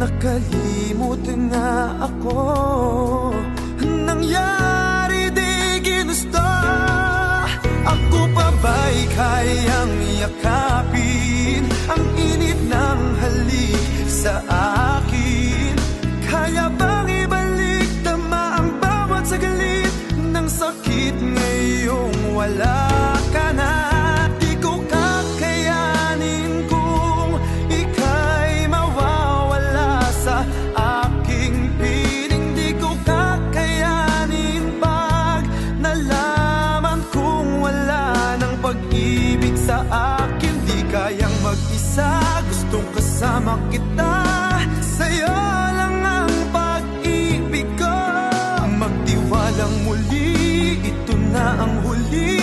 Nakalimot na ako. Nangyari di ginusto. Ako pa ba'y kayang yakapin Ang init ng halik sa akin? Kaya bang ibalik tama ang bawat saglit Ng sakit ngayong wala? mag-isa Gustong kasama kita. Sa'yo lang ang pag-ibig ko. Magtiwalang muli Ito na ang huli.